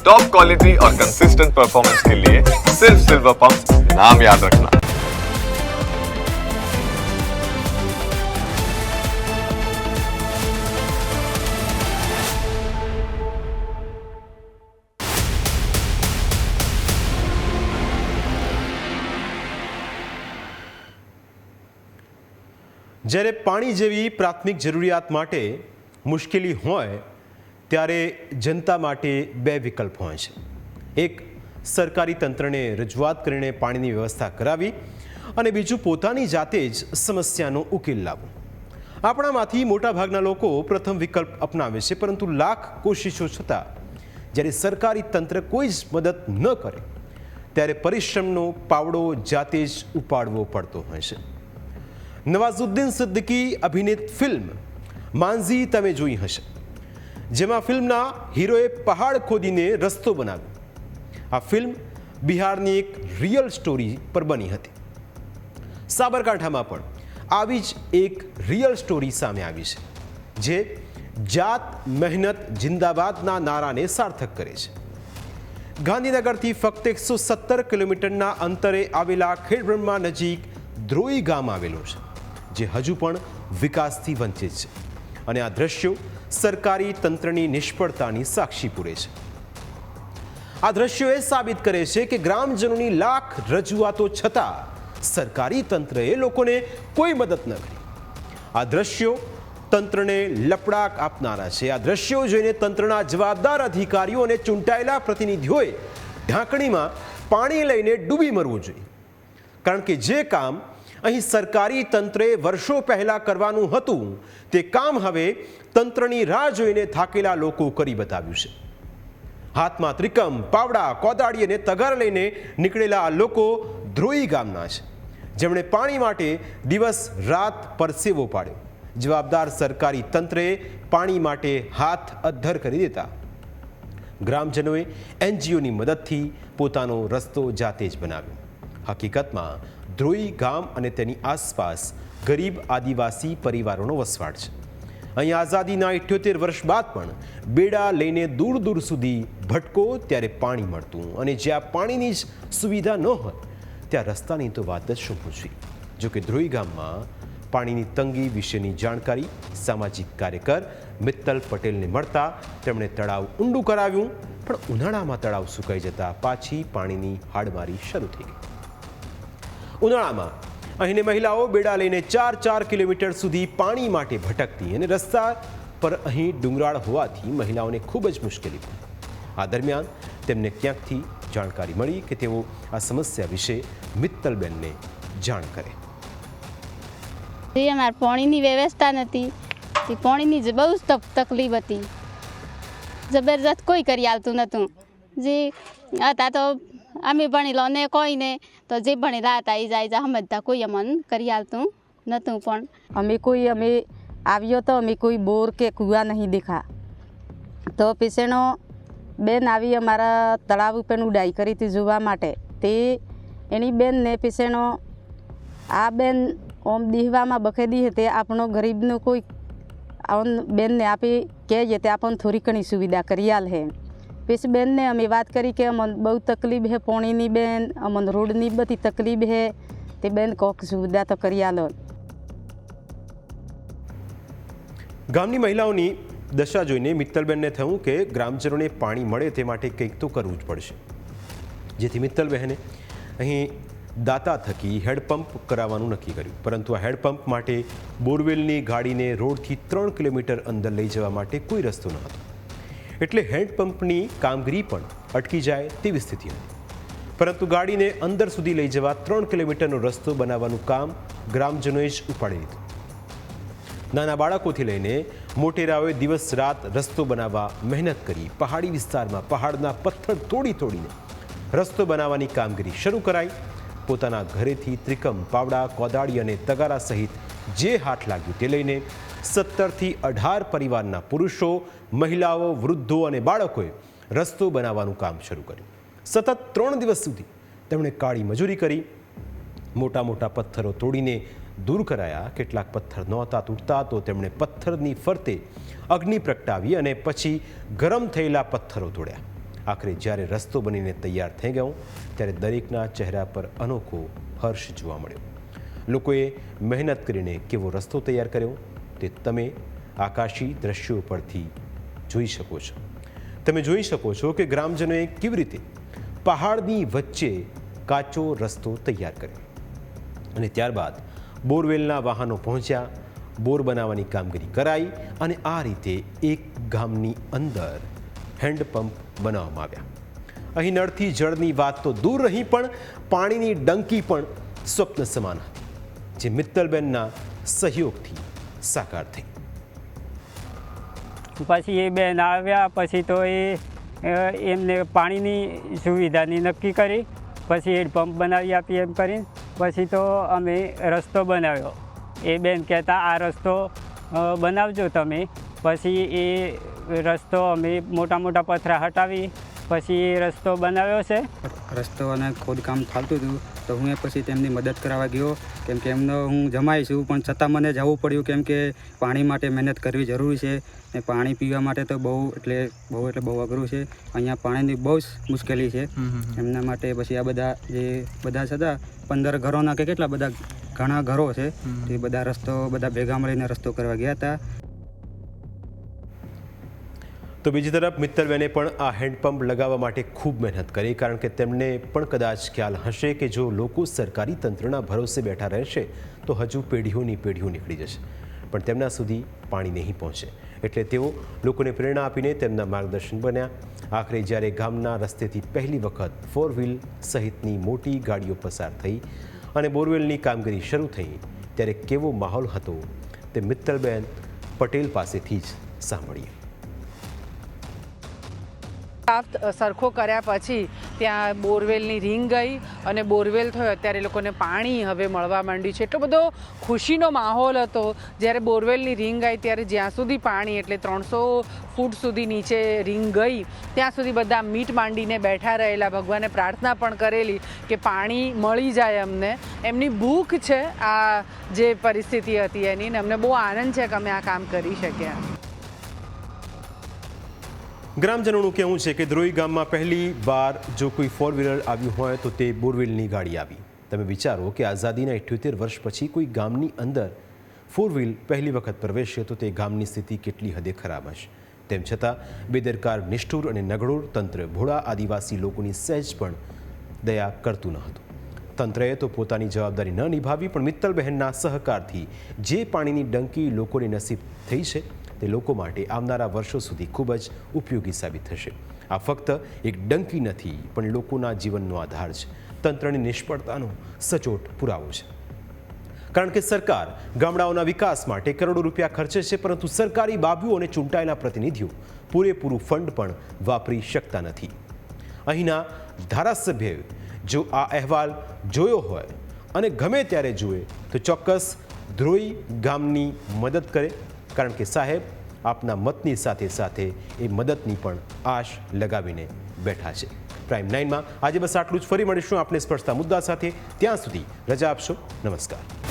Top quality और consistent performance के लिए सिर्फ सिल्वर पंप नाम याद रखना જ્યારે પાણી જેવી પ્રાથમિક જરૂરિયાત માટે મુશ્કેલી હોય ત્યારે જનતા માટે બે વિકલ્પ હોય છે. એક, સરકારી તંત્રને રજૂઆત કરીને પાણીની વ્યવસ્થા કરાવી અને બીજું, પોતાની જાતે જ સમસ્યાનો ઉકેલ લાવવો. આપણામાંથી મોટાભાગના લોકો પ્રથમ વિકલ્પ અપનાવે છે, પરંતુ લાખ કોશિશો છતાં, જ્યારે સરકારી તંત્ર કોઈ જ મદદ ન કરે, ત્યારે પરિશ્રમનો પાવડો જાતે જ ઉપાડવો પડતો હોય છે. નવાઝુદ્દીન સિદ્દીકી અભિનીત ફિલ્મ માંઝી તમે જોઈ હશે. જેમાં ફિલ્મના હીરોએ પહાડ ખોદીને રસ્તો બનાવ્યો. આ ફિલ્મ બિહારની એક રિયલ સ્ટોરી પર બની હતી. સાબરકાંઠામાં પણ આવી જ એક રિયલ સ્ટોરી સામે આવી છે, જે જાત મહેનત જિંદાબાદના નારાને સાર્થક કરે છે. ગાંધીનગરથી ફક્ત એકસો સત્તર કિલોમીટરના અંતરે આવેલા ખેડબ્રહ્મા નજીક ધ્રોઈ ગામ આવેલું છે, જે હજુ પણ વિકાસથી વંચિત છે. અને આ દ્રશ્યો સરકારી તંત્રની નિષ્ફળતાની સાક્ષી પૂરે છે. આ દ્રશ્યો એ સાબિત કરે છે કે ગ્રામજનોની લાખ રજૂઆતો છતાં સરકારી તંત્રએ લોકોને કોઈ મદદ ન કરી. આ દ્રશ્યો તંત્રને લપડાક આપનારા છે. આ દ્રશ્યો જોઈને તંત્રના જવાબદાર અધિકારીઓ અને ચૂંટાયેલા પ્રતિનિધિઓએ ઢાંકણીમાં પાણી લઈને ડૂબી મરવું જોઈએ. કારણ કે જે કામ અહીં સરકારી તંત્રે વર્ષો પહેલા કરવાનું હતું. તે કામ હવે તંત્રની રાહ જોઈને થાકેલા લોકો કરી બતાવ્યું છે. હાથમાં ત્રિકમ, પાવડા, કોદાળી અને તગાર લઈને નીકળેલા આ લોકો ધ્રોઈ ગામના છે. જેમણે પાણી માટે દિવસ રાત પરસેવો પાડ્યો. જવાબદાર સરકારી તંત્રે પાણી માટે હાથ અદ્ધર કરી દેતા ગ્રામજનોએ એનજીઓની મદદથી પોતાનો રસ્તો જાતે જ બનાવ્યો. હકીકતમાં ધ્રોઈ ગામ અને તેની આસપાસ ગરીબ આદિવાસી પરિવારોનો વસવાટ છે. અહીં આઝાદીના ઇઠ્યોતેર વર્ષ બાદ પણ બેડા લઈને દૂર દૂર સુધી ભટકો ત્યારે પાણી મળતું અને જ્યાં પાણીની જ સુવિધા ન હોય ત્યાં રસ્તાની તો વાત જ શું પૂછવી? જોકે ધ્રુઈ ગામમાં પાણીની તંગી વિશેની જાણકારી સામાજિક કાર્યકર મિત્તલ પટેલને મળતા તેમણે તળાવ ઊંડું કરાવ્યું, પણ ઉનાળામાં તળાવ સુકાઈ જતા પાછી પાણીની હાડમારી શરૂ થઈ ગઈ. ઉનાળામાં અહીંની મહિલાઓ બેડા લઈને ચાર ચાર કિલોમીટર સુધી પાણી માટે ભટકતી અને રસ્તા પર અહીં ડુંગરાળ હોવાથી મહિલાઓને ખૂબ જ મુશ્કેલી પડી. આ દરમિયાન તેમને ક્યાંકથી જાણકારી મળી કે તેઓ આ સમસ્યા વિશે મિત્તલબેનને જાણ કરે. જે, અમારે પાણીની વ્યવસ્થા નથી. તે પાણીની બહુ જ તકલીફ હતી. જબરજસ્ત કોઈ કરી આવતું નહોતું. જે હતા તો અમે ભણેલો ને કોઈને તો જે ભણેલા હતા એ જાય જા સમજતા કોઈ અમન કરી આવતું નહોતું પણ અમે કોઈ અમે આવ્યો તો અમે કોઈ બોર કે કૂવા નહીં દેખા તો પીસેણો બેન આવી અમારા તળાવ ઉપર ઉડાઈ કરી હતી જોવા માટે તે એની બેનને પેશેનો આ બેન ઓમ દીહવામાં બખેદી હતી આપણો ગરીબનું કોઈ બેનને આપી કહેજે તે આપણને થોડી ઘણી સુવિધા કરી આલ હે પછી બેનને અમે વાત કરી કે અમને બહુ તકલીફ હે પોણીની બેન, અમને રોડની બધી તકલીફ હે. તે બેન કોક સુવિધા તો કરી આલો. ગામની મહિલાઓની દશા જોઈને મિત્તલબેનને થયું કે ગ્રામજનોને પાણી મળે તે માટે કંઈક તો કરવું જ પડશે. જેથી મિત્તલબહેને અહીં દાતા થકી હેડપંપ કરાવવાનું નક્કી કર્યું. પરંતુ આ હેડપંપ માટે બોરવેલની ગાડીને રોડથી ત્રણ કિલોમીટર અંદર લઈ જવા માટે કોઈ રસ્તો ન હતો એટલે હેન્ડપંપની કામગીરી પણ અટકી જાય તેવી સ્થિતિ હતી. પરંતુ ગાડીને અંદર સુધી લઈ જવા ત્રણ કિલોમીટરનો રસ્તો બનાવવાનું કામ ગ્રામજનોએ જ ઉપાડી લીધું. નાના બાળકોથી લઈને મોટેરાઓએ દિવસ રાત રસ્તો બનાવવા મહેનત કરી પહાડી વિસ્તારમાં પહાડના પથ્થર તોડી તોડીને રસ્તો બનાવવાની કામગીરી શરૂ કરાઈ. પોતાના ઘરેથી ત્રિકમ, પાવડા, કોદાળી અને તગારા સહિત જે હાથ લાગ્યું તે લઈને સત્તરથી અઢાર પરિવારના પુરુષો, મહિલાઓ, વૃદ્ધો અને બાળકોએ રસ્તો બનાવવાનું કામ શરૂ કર્યું. સતત ત્રણ દિવસ સુધી તેમણે કાળી મજૂરી કરી, મોટા મોટા પથ્થરો તોડીને દૂર કરાયા. કેટલાક પથ્થર નહોતા તૂટતા તો તેમણે પથ્થરની ફરતે અગ્નિ પ્રગટાવી અને પછી ગરમ થયેલા પથ્થરો તોડ્યા. આખરે જ્યારે રસ્તો બનીને તૈયાર થઈ ગયો, ત્યારે દરેકના ચહેરા પર અનોખો હર્ષ જોવા મળ્યો. લોકોએ મહેનત કરીને કેવો રસ્તો તૈયાર કર્યો? તે તમે આકાશી દ્રશ્યો પરથી જોઈ શકો છો. તમે જોઈ શકો છો કે ગ્રામજનોએ કેવી રીતે પહાડની વચ્ચે કાચો રસ્તો તૈયાર કર્યો. અને ત્યારબાદ બોરવેલના વાહનો પહોંચ્યા, બોર બનાવવાની કામગીરી કરાઈ અને આ રીતે એક ગામની અંદર હેન્ડપંપ બનાવવામાં આવ્યા. અહીં નળથી જળની વાત તો દૂર રહી પણ પાણીની ડંકી પણ સ્વપ્ન સમાન હતી, જે મિત્તલબેનના સહયોગથી સાકાર થઈ. પછી એ બેન આવ્યા, પછી તો એ એમને પાણીની સુવિધાની નક્કી કરી, પછી હેડપંપ બનાવી આપી એમ કરીને, પછી તો અમે રસ્તો બનાવ્યો. એ બેન કહેતા, આ રસ્તો બનાવજો તમે. પછી એ રસ્તો અમે મોટા મોટા પથરા હટાવી પછી રસ્તો બનાવ્યો છે. રસ્તો અને ખોદકામ ચાલતું હતું. તો હું એ પછી તેમની મદદ કરાવવા ગયો. કેમ કે એમનો હું જમાઈ છું પણ છતાં મને જવું પડ્યું કેમ કે પાણી માટે મહેનત કરવી જરૂરી છે. ને પાણી પીવા માટે તો બહુ એટલે બહુ એટલે બહુ અઘરું છે. અહીંયા પાણીની બહુ જ મુશ્કેલી છે. એમના માટે પછી આ બધા જે બધા હતા પંદર ઘરોના કે કેટલા બધા ઘણા ઘરો છે. તે બધા રસ્તો બધા ભેગા મળીને રસ્તો કરવા ગયા હતા. તો બીજી તરફ મિત્તલબેને પણ આ હેન્ડપંપ લગાવવા માટે ખૂબ મહેનત કરી, કારણ કે તેમને પણ કદાચ ખ્યાલ હશે કે જો લોકો સરકારી તંત્રના ભરોસે બેઠા રહેશે, તો હજુ પેઢીઓની પેઢીઓ નીકળી જશે. પણ તેમના સુધી પાણી નહીં પહોંચે. એટલે તેઓ લોકોને પ્રેરણા આપીને તેમના માર્ગદર્શન બન્યા. આખરે જ્યારે ગામના રસ્તેથી પહેલી વખત ફોર વ્હીલ સહિતની મોટી ગાડીઓ પસાર થઈ અને બોરવેલની કામગીરી શરૂ થઈ, ત્યારે કેવો માહોલ હતો તે મિત્તલબેન પટેલ પાસેથી જ સાંભળીએ. ડ્રાફ્ટ સરખો કર્યા પછી ત્યાં બોરવેલની રિંગ ગઈ અને બોરવેલ થયો. અત્યારે લોકોને પાણી હવે મળવા માંડ્યું છે. એટલો બધો ખુશીનો માહોલ હતો. જ્યારે બોરવેલની રિંગ આવી ત્યારે જ્યાં સુધી પાણી, એટલે ત્રણસો ફૂટ સુધી નીચે રિંગ ગઈ, ત્યાં સુધી બધા મીટ માંડીને બેઠા રહેલા. ભગવાને પ્રાર્થના પણ કરેલી કે પાણી મળી જાય અમને. એમની ભૂખ છે આ જે પરિસ્થિતિ હતી એની, ને અમને બહુ આનંદ છે કે અમે આ કામ કરી શક્યા. ગ્રામજનોનું કહેવું છે કે ધ્રોઈ ગામમાં પહેલી વાર જો કોઈ ફોર વ્હીલર આવ્યું હોય તો તે બોરવેલની ગાડી આવી. તમે વિચારો કે આઝાદીના ઇઠ્યોતેર વર્ષ પછી કોઈ ગામની અંદર ફોર વ્હીલ પહેલી વખત પ્રવેશે તો તે ગામની સ્થિતિ કેટલી હદે ખરાબ હશે. તેમ છતાં, બેદરકાર, નિષ્ઠુર અને નગડોળ તંત્ર ભોળા આદિવાસી લોકોની સહેજ પણ દયા કરતું ન હતું. તંત્રએ તો પોતાની જવાબદારી ન નિભાવી, પણ મિત્તલબહેનના સહકારથી જે પાણીની ડંકી લોકોને નસીબ થઈ છે તે લોકો માટે આવનારા વર્ષો સુધી ખૂબ જ ઉપયોગી સાબિત થશે. આ ફક્ત એક ડંકી નથી, પણ લોકોના જીવનનો આધાર છે. તંત્રની નિષ્ફળતાનો સચોટ પુરાવો છે. કારણ કે સરકાર ગામડાઓના વિકાસ માટે કરોડો રૂપિયા ખર્ચે છે, પરંતુ સરકારી બાબુઓ અને ચૂંટાયેલા પ્રતિનિધિઓ પૂરેપૂરું ફંડ પણ વાપરી શકતા નથી. અહીંના ધારાસભ્યએ જો આ અહેવાલ જોયો હોય અને ગમે ત્યારે જુએ, તો ચોક્કસ ધ્રોઈ ગામની મદદ કરે. કારણ કે સાહેબ, આપના મતની સાથે સાથે એ મદદની પણ આશ લગાવીને બેઠા છે. પ્રાઇમ નાઇનમાં આજે બસ આટલું જ. ફરી મળીશું આપણે સ્પર્શતા મુદ્દા સાથે. ત્યાં સુધી રજા આપશો. નમસ્કાર.